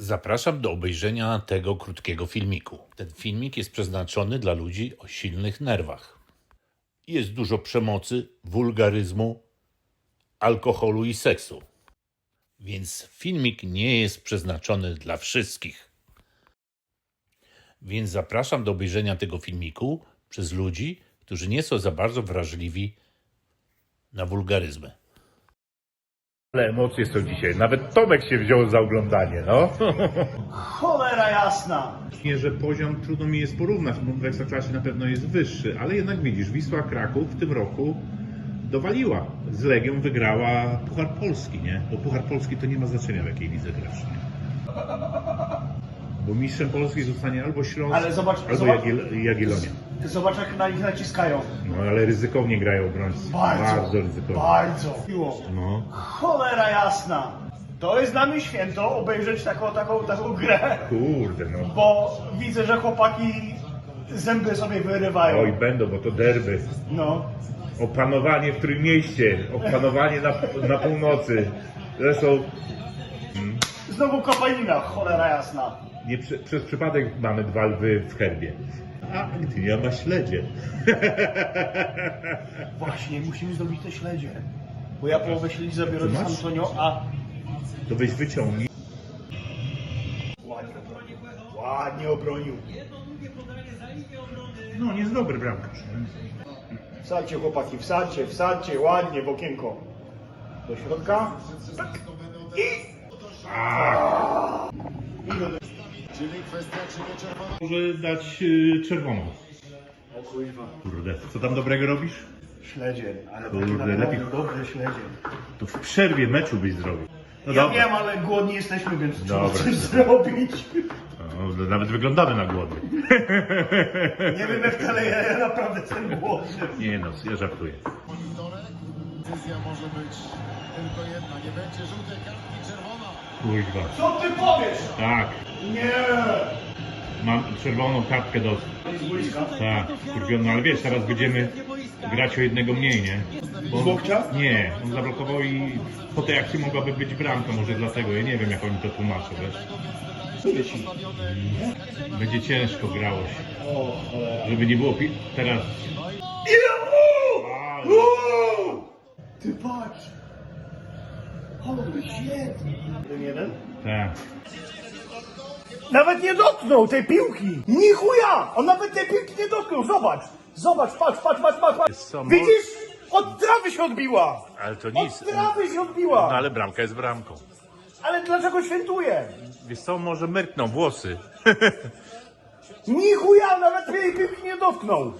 Zapraszam do obejrzenia tego krótkiego filmiku. Ten filmik jest przeznaczony dla ludzi o silnych nerwach. Jest dużo przemocy, wulgaryzmu, alkoholu i seksu. Więc filmik nie jest przeznaczony dla wszystkich. Więc zapraszam do obejrzenia tego filmiku przez ludzi, którzy nie są za bardzo wrażliwi na wulgaryzmy. Ale emocje są dzisiaj. Nawet Tomek się wziął za oglądanie, no. Cholera jasna! Nie, że poziom trudno mi jest porównać, bo w Ekstraklasie na pewno jest wyższy, ale jednak widzisz, Wisła Kraków w tym roku dowaliła. Z Legią wygrała Puchar Polski, nie? Bo Puchar Polski to nie ma znaczenia w jakiej lidze grasz, nie? Bo mistrzem Polski zostanie albo Śląsk, Ale zobacz- albo zobacz- Jagiel- Jagiellonia. Ty zobacz jak na nich naciskają. No ale ryzykownie grają obrońcy. Bardzo. Bardzo ryzykownie. Bardzo. Miło. No. Cholera jasna! To jest dla mnie święto obejrzeć taką, taką, taką grę, Kurde, no. bo widzę, że chłopaki zęby sobie wyrywają. Oj, będą, bo to derby. No. Opanowanie w Trójmieście, opanowanie na, na północy. Zresztą Znowu kopaina, cholera jasna. nie, przez przypadek mamy dwa lwy w herbie. A Gdynia ma śledzie. Właśnie, musimy zrobić te śledzie. Bo ja połowę śledzi zabiorę Ty z masz? Antonio, a To weź wyciągnij. ładnie obronił. Ładnie obronił. No, nie jest dobry bramkarz. Wsadźcie chłopaki, wsadźcie, wsadźcie, ładnie w okienko. Do środka. Tak. I... I do... Może dać y, czerwoną. O kurwa. Kurde, co tam dobrego robisz? Śledzie, ale Kurde, takie naprawdę lepiej- dobre śledzie. To w przerwie meczu byś zrobił. No Ja dobra. wiem, ale głodni jesteśmy, więc trzeba Dobra. coś zrobić. No, nawet wyglądamy na głodny. Nie wiem jak tyle, ja, ja naprawdę jestem głodny. Nie no, ja żartuję. Decyzja może być tylko jedna. Nie będzie żółtej kartki, czerwona. Kurwa. Co ty powiesz? Tak, Nie! mam czerwoną kartkę do... Tak, kurwiono, ale wiesz, teraz będziemy grać o jednego mniej, nie? Bo, Z łokcia? Nie, on zablokował i po tej akcji mogłaby być bramka, może dlatego, ja nie wiem jak oni to tłumaczą, wiesz? Będzie ciężko grało się, O cholera. żeby nie było pi- teraz... Uuu! Ty patrz! Holy shit! Jeden, jeden. Tak. Nawet nie dotknął tej piłki! Ni chuja! On nawet tej piłki nie dotknął, zobacz! Zobacz, patrz, patrz, patrz, patrz! patrz. Widzisz? Od trawy się odbiła! Ale to Od nic. trawy się odbiła! No ale bramka jest bramką. Ale dlaczego świętuje? Wiesz co, może myrkną włosy. Ni chuja, nawet tej piłki nie dotknął!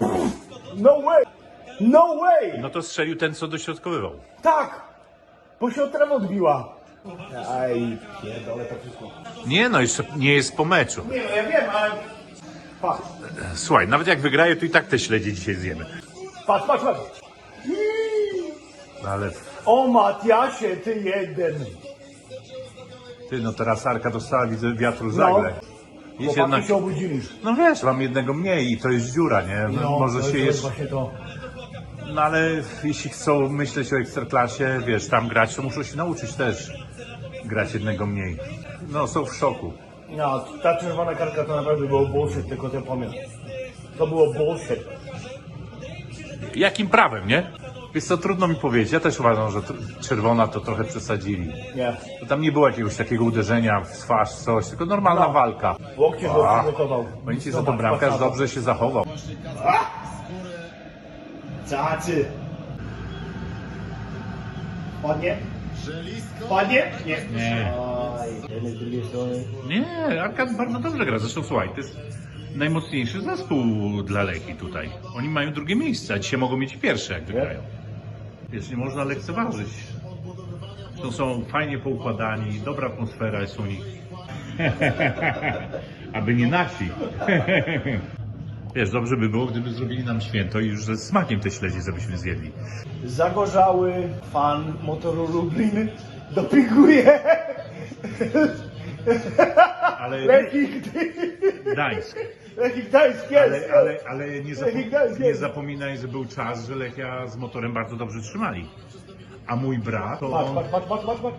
No way! No way! No to strzelił ten, co dośrodkowywał. Tak! Bo się od trawy odbiła. Aj, pierdolę to wszystko. Nie no, jeszcze nie jest po meczu. Nie no, ja wiem, ale... Patrz, Słuchaj, nawet jak wygraje, to i tak te śledzie dzisiaj zjemy. patrz, patrz, patrz. No ale O Matiasie, ty jeden. ty, no teraz Arka dostała, widzę, wiatru zagraj. Jest Chłopaki jednak, się obudzili. no wiesz, mam jednego mniej i to jest dziura, nie? No, może to się jest jeszcze, właśnie to. no ale jeśli chcą myśleć o Ekstraklasie, wiesz, tam grać, to muszą się nauczyć też grać jednego mniej. No, są w szoku. No, ta czerwona kartka to naprawdę było bullshit, tylko ten pomysł. To było bullshit. Jakim prawem, nie? Wiesz co, trudno mi powiedzieć. Ja też uważam, że tr- czerwona to trochę przesadzili. Nie. To tam nie było jakiegoś takiego uderzenia w twarz, coś, tylko normalna No. walka. Łokcie go A, przygotował. Powiem ci, za to Zobacz, bramkarz patrz na to. dobrze się zachował. Cacy. Ładnie? Ładnie? Nie. Nie. Nie, Arkad bardzo dobrze gra. Zresztą słuchaj, to jest najmocniejszy zespół dla Leki tutaj. Oni mają drugie miejsce, a dzisiaj mogą mieć pierwsze, jak wygrają. Wiesz, nie można lekceważyć. Zresztą są fajnie poukładani, dobra atmosfera jest u nich. Aby nie nasi. Wiesz, dobrze by było, gdyby zrobili nam święto i już ze smakiem te śledzie, żebyśmy zjedli. Zagorzały fan motoru Lublin dopinguje Ale Lechik, Gdańsk. Lechik Gdańsk jest. Ale, ale, ale nie, Lechik Gdańsk zapo- nie zapominaj, że był czas, że Lechia z motorem bardzo dobrze trzymali. A mój brat, to Patrz, on, patrz, patrz, patrz, patrz.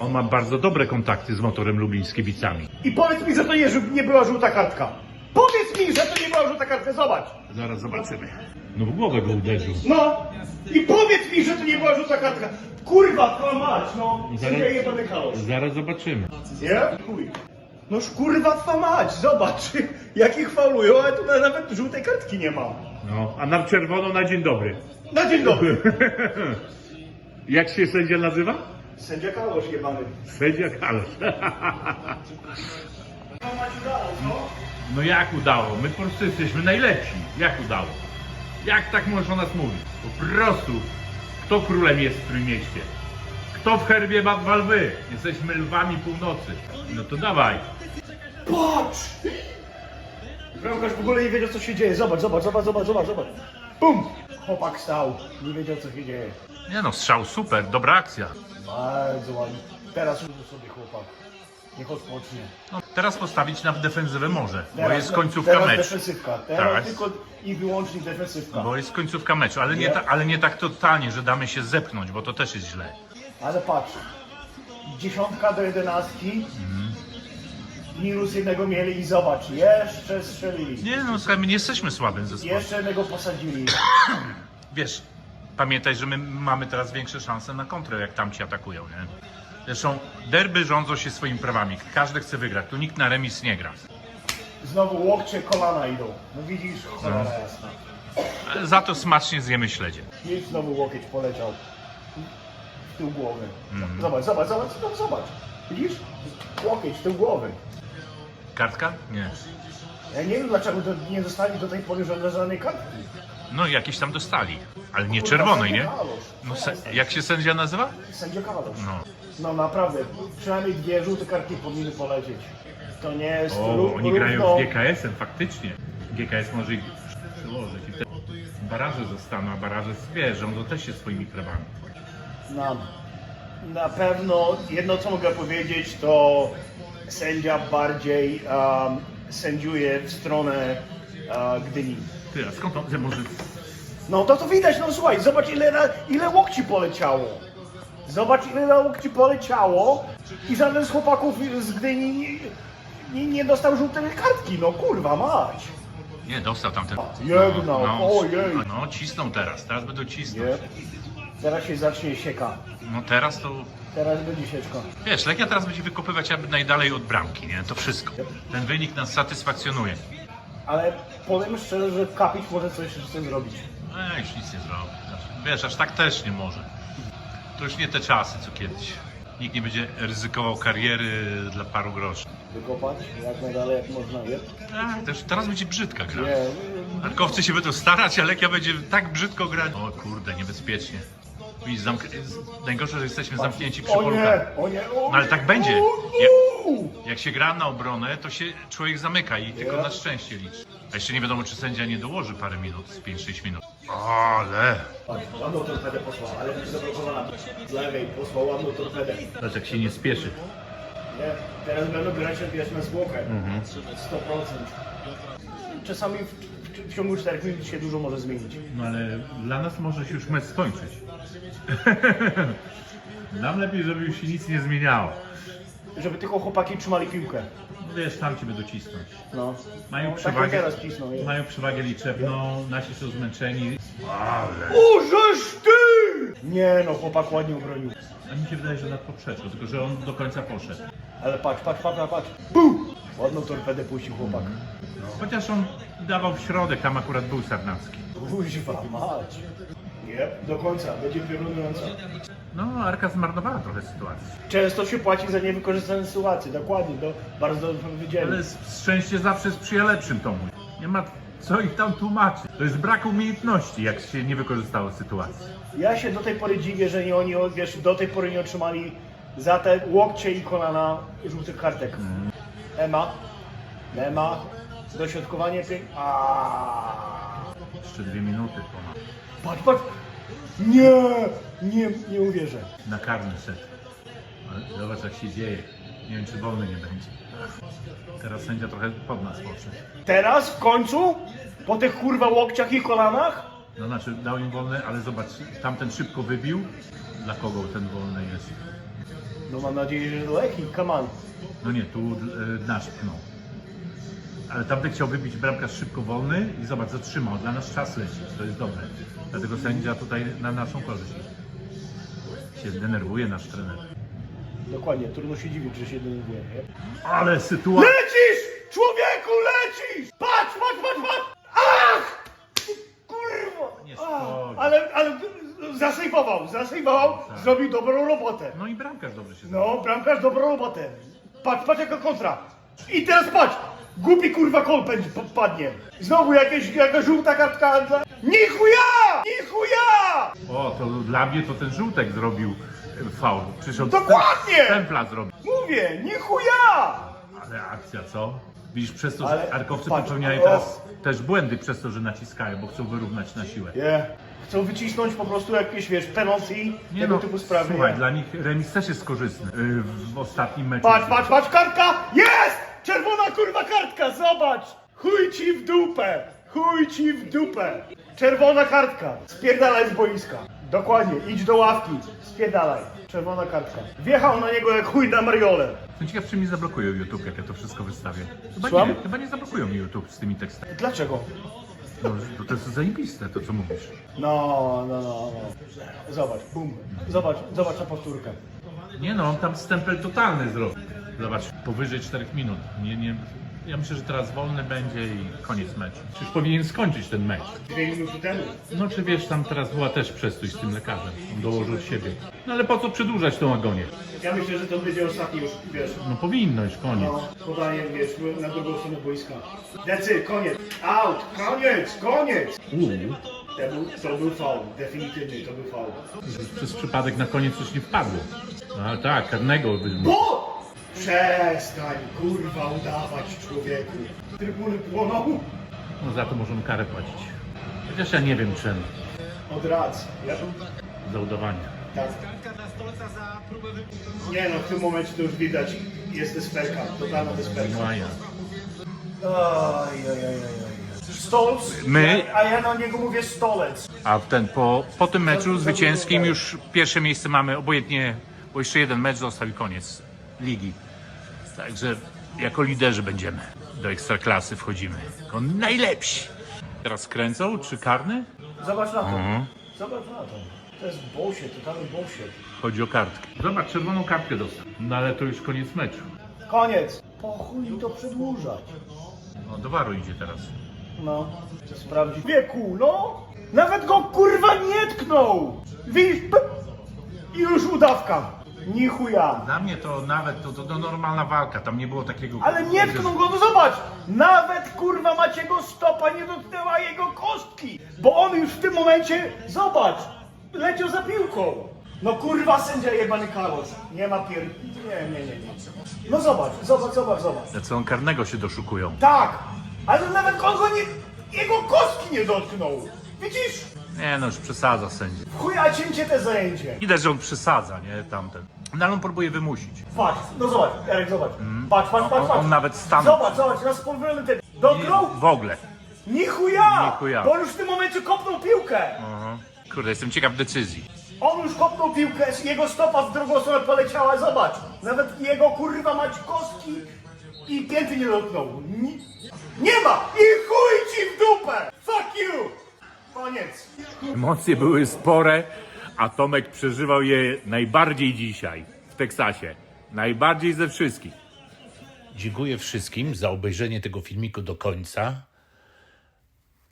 On ma bardzo dobre kontakty z motorem Lublińskibicami. I powiedz mi, że to nie, nie była żółta kartka. Powiedz mi, że to nie była żółta kartka, zobacz. Zaraz zobaczymy. No w głowę go uderzył. No. I powiedz mi, że to nie była żółta kartka. Kurwa, twoja mać, no. Zaraz- jebany chaos. Zaraz zobaczymy. Nie? Chuj. Noż kurwa, twa mać, zobacz. Jakich faulują, ale tu nawet żółtej kartki nie ma. No, a nam czerwono na dzień dobry. Na dzień dobry. Jak się sędzia nazywa? Sędzia Kalosz jebany. Sędzia Kalosz. No jak udało? My po prostu jesteśmy najlepsi. Jak udało? Jak tak można o nas mówić? Po prostu. Kto królem jest w Trójmieście? Kto w herbie ma lwy? Jesteśmy lwami północy. No to dawaj. Patrz! Bramkarz w ogóle nie wiedział, co się dzieje. Zobacz, zobacz, zobacz, zobacz, zobacz, zobacz. Bum! Chłopak stał. Nie wiedział, co się dzieje. Nie no, strzał super, dobra akcja. Bardzo ładnie. Teraz użył sobie chłopak. Niech odpocznie. No, teraz postawić na defensywę może, bo Teraz- jest końcówka teraz meczu. defensywka. Teraz Tak. tylko i wyłącznie defensywka. Bo jest końcówka meczu, ale nie, ta, ale nie tak totalnie, że damy się zepchnąć, bo to też jest źle. Ale patrz. Dziesiątka do jedenastki. Minus jednego mieli i zobacz. Jeszcze strzelili. Nie no, słuchaj, my nie jesteśmy słabym zespołem. Jeszcze jednego posadzili. Wiesz, pamiętaj, że my mamy teraz większe szanse na kontrę, jak tamci atakują, nie? Zresztą derby rządzą się swoimi prawami. Każdy chce wygrać. Tu nikt na remis nie gra. Znowu łokcie, kolana idą. No widzisz, cholera jasna. Za to smacznie zjemy śledzie. I znowu łokieć poleciał. W tył głowy. Mhm. Zobacz, zobacz, zobacz, zobacz, zobacz. Widzisz? Łokieć, w tył głowy. Kartka? Nie. Ja nie wiem, dlaczego do, nie dostali do tej pory żadnej, kartki. No jakieś tam dostali, ale nie czerwonej, nie? No, se, jak się sędzia nazywa? Sędzia Kalosz. No. No naprawdę, przynajmniej dwie żółte kartki powinny polecieć. To nie jest O, ró- oni grają z GKS-em, faktycznie. GKS może ich przełożyć i wtedy baraże zostaną, a baraże zwierzą, to też się swoimi prawami. Na, na pewno jedno co mogę powiedzieć to sędzia bardziej um, sędziuje w stronę uh, Gdyni. Ty, a skąd on może... No to to widać, no słuchaj, zobacz ile, ile łokci poleciało. Zobacz ile na łokci poleciało i żaden z chłopaków z Gdyni nie, nie, dostał żółtej kartki, no kurwa mać. Nie, dostał tamten... Jedną, ojej. No, cisną teraz, teraz będą cisnąć. Nie. Teraz się zacznie sieka. No teraz to... Teraz będzie sieczka. Wiesz, Legia teraz będzie wykopywać jakby najdalej od bramki, nie? To wszystko. Ten wynik nas satysfakcjonuje. Ale powiem szczerze, że Kapić może coś z tym zrobić. No, już nic nie zrobi. Znaczy, Wiesz, aż tak też nie może. To już nie te czasy, co kiedyś. Nikt nie będzie ryzykował kariery dla paru groszy. Wykopać jak najdalej jak można, nie? A, też teraz będzie brzydka gra. Nie. Alkowcy się będą starać, a Legia będzie tak brzydko grać. O kurde, niebezpiecznie. Widzisz, zamk- najgorsze, że jesteśmy zamknięci przy O polkach. nie, o nie, o No ale nie, tak będzie. nie. Jak się gra na obronę, to się człowiek zamyka i tylko na szczęście liczy. A jeszcze nie wiadomo, czy sędzia nie dołoży parę minut, z 5-6 minut. Ale! Ładną torpedę posłał, ale zablokowana. Z lewej posłał ładną torpedę. Zobacz, jak się nie spieszy. Nie? Teraz będą grać wiesz, na zwłokę. Mhm. 100%. Czasami w, w, w ciągu 4 minut się dużo może zmienić. No ale dla nas może się już mecz skończyć. Nam lepiej, żeby już się nic nie zmieniało. Żeby tylko chłopaki trzymali piłkę. No wiesz, tam ci będą cisnąć. No. Mają no, tak przewagę, teraz cisną. nie? mają przewagę liczebną, nasi są zmęczeni. Ale... O, żeż ty! Nie no, chłopak ładnie obronił. A mi się wydaje, że nad poprzeczką, tylko że on do końca poszedł. Ale patrz, patrz, patrz, patrz. Bum! Ładną torpedę puścił chłopak. Chociaż on dawał w środek, tam akurat był Sarnacki. Kuźwa mać. Nie, do końca, będzie piorunująca. No, Arka zmarnowała trochę sytuację. Często się płaci za niewykorzystane sytuacje, dokładnie, do, bardzo dobrze powiedzieli. Ale szczęście zawsze sprzyja lepszym tomu. Nie ma co ich tam tłumaczyć. To jest brak umiejętności, jak się nie wykorzystało sytuacji. Ja się do tej pory dziwię, że nie oni, wiesz, do tej pory nie otrzymali za te łokcie i kolana żółtych kartek. Ema, Ema, dośrodkowanie. Aaaa. Jeszcze dwie minuty ponad. Patrz, patrz! Nie, nie, nie uwierzę. Na karny set. Ale zobacz jak się dzieje. Nie wiem czy wolny nie będzie. Teraz sędzia trochę pod nas podszedł. Teraz w końcu, po tych kurwa łokciach i kolanach, No znaczy dał im wolny, ale zobacz, tamten szybko wybił. Dla kogo ten wolny jest? No mam nadzieję, że do Leki, come on. No nie, tu e, nasz pchnął. Ale tamten chciał wybić bramkarz szybko wolny i zobacz, zatrzymał. Dla nas czas leci, to jest dobre. Dlatego sędzia tutaj na naszą korzyść. Się denerwuje nasz trener. Dokładnie, trudno się dziwić, że się denerwuje, nie? Ale sytuacja... Lecisz! Człowieku, lecisz! Patrz, patrz, patrz, patrz! Ach! Kurwa! Nie Ach, szkodzi. ale, ale zasejwował, zasejwował, zrobił dobrą robotę. No i bramkarz dobrze się No, bramkarz dobrą robotę. Patrz, patrz jaka kontra. I teraz patrz! Głupi kurwa kol będzie po- padnie. Znowu jakieś, jakaś żółta kartka dla... Nichuja! Nichuja! O, to dla mnie to ten żółtek zrobił e, faul. Przyszedł Dokładnie! Templa zrobił. Mówię, nichuja! Ale akcja, co? Widzisz, przez to, Ale że arkowcy patrz, popełniają o. teraz też błędy przez to, że naciskają, bo chcą wyrównać na siłę. Nie. Chcą wycisnąć po prostu jakieś, wiesz, penalty, Nie tego no, typu sprawy. słuchaj, nie? dla nich remis też jest korzystny. Yy, w ostatnim meczu. Patrz, patrz, patrz, kartka! Jest! Kartka, zobacz! Chuj ci w dupę! Chuj ci w dupę! Czerwona kartka! Spierdalaj z boiska. Dokładnie, idź do ławki. Spierdalaj. Czerwona kartka. Wjechał na niego jak chuj na mariole. Jestem ciekaw, czy mi zablokują YouTube, jak ja to wszystko wystawię. Chyba Słucham? nie, chyba nie zablokują mi YouTube z tymi tekstami. Dlaczego? No, to, to jest zajebiste, to co mówisz. No, no, no, no. Zobacz, bum. Zobacz, zobacz na powtórkę. Nie no, on tam stempel totalny zrobił. Zobacz, powyżej 4 minut. Nie, nie, ja myślę, że teraz wolny będzie i koniec meczu. Przecież powinien skończyć ten mecz. Dwie minuty temu. No czy wiesz, tam teraz była też przestój z tym lekarzem. On dołożył od siebie. No ale po co przedłużać tą agonię? Ja myślę, że to będzie ostatni już, wiesz. No powinno już koniec. No, podanie, wiesz, na drugą stronę boiska. It, koniec. Out, koniec, koniec. Uuu. To był, to był faul, definitywnie to był faul. Przez przypadek na koniec już nie wpadło. No ale tak, karnego by... Bo! Przestań, kurwa, udawać człowieku. Trybuny płoną No za to możemy karę płacić. Chociaż ja nie wiem czemu. od racji. Ja Za udawanie. tak. Nie no, w tym momencie to już widać, jest desperka, totalna desperka. No a ja. Oj, oj, oj, oj, oj. Stolc, My- a ja na niego mówię stolec. A ten po, po tym meczu zwycięskim już pierwsze miejsce mamy obojętnie, bo jeszcze jeden mecz został i koniec ligi. Także jako liderzy będziemy. Do ekstraklasy wchodzimy. Jako najlepsi. Teraz kręcą czy karny? Zobacz na to. Zobacz na to. To jest bullshit, totalny bullshit. Chodzi o kartkę. Zobacz, czerwoną kartkę dostał. No ale to już koniec meczu. Koniec. Po chuj to przedłużać. No do waru idzie teraz. No, sprawdzić. Wieku, no! Nawet go kurwa nie tknął! Widzisz? I już udawka. Ni chuja. Dla mnie to nawet to, to, to normalna walka. Tam nie było takiego. Ale nie tknął go, no zobacz! Nawet kurwa Maciego stopa nie dotknęła jego kostki! Bo on już w tym momencie, zobacz, leciał za piłką. No kurwa sędzia jebany Carlos. Nie ma pier... Nie, nie, nie, nie. No zobacz, zobacz, zobacz, zobacz. Te, co on karnego się doszukują. Tak! Ale nawet on go nie... Jego kostki nie dotknął! Widzisz? Nie no, już przesadza sędzia. Chuja cięcie te zajęcie. Widać, że on przesadza, nie? Tamten. No ale on próbuje wymusić. Patrz, no zobacz, Jarek, zobacz. Patrz, patrz, patrz, On- patrz. on nawet stanął. Zobacz, zobacz, raz powolny ten. Dotknął? W ogóle. Ni chuja! Ni chuja. Bo on już w tym momencie kopnął piłkę. Aha. Kurde, jestem ciekaw decyzji. On już kopnął piłkę, jego stopa w drugą stronę poleciała, zobacz. Nawet jego kurwa mać kostki i pięty nie dotknął. Ni... Nie ma! I chuj ci w dupę! Fuck you! Koniec. Emocje były spore, a Tomek przeżywał je najbardziej dzisiaj w Teksasie. Najbardziej ze wszystkich. Dziękuję wszystkim za obejrzenie tego filmiku do końca.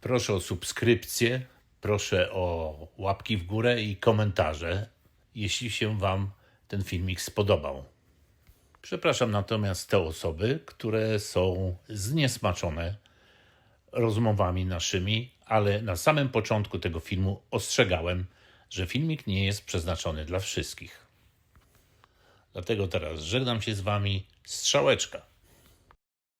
Proszę o subskrypcję, proszę o łapki w górę i komentarze, jeśli się Wam ten filmik spodobał. Przepraszam natomiast te osoby, które są zniesmaczone rozmowami naszymi, ale na samym początku tego filmu ostrzegałem, że filmik nie jest przeznaczony dla wszystkich. Dlatego teraz żegnam się z Wami. Strzałeczka.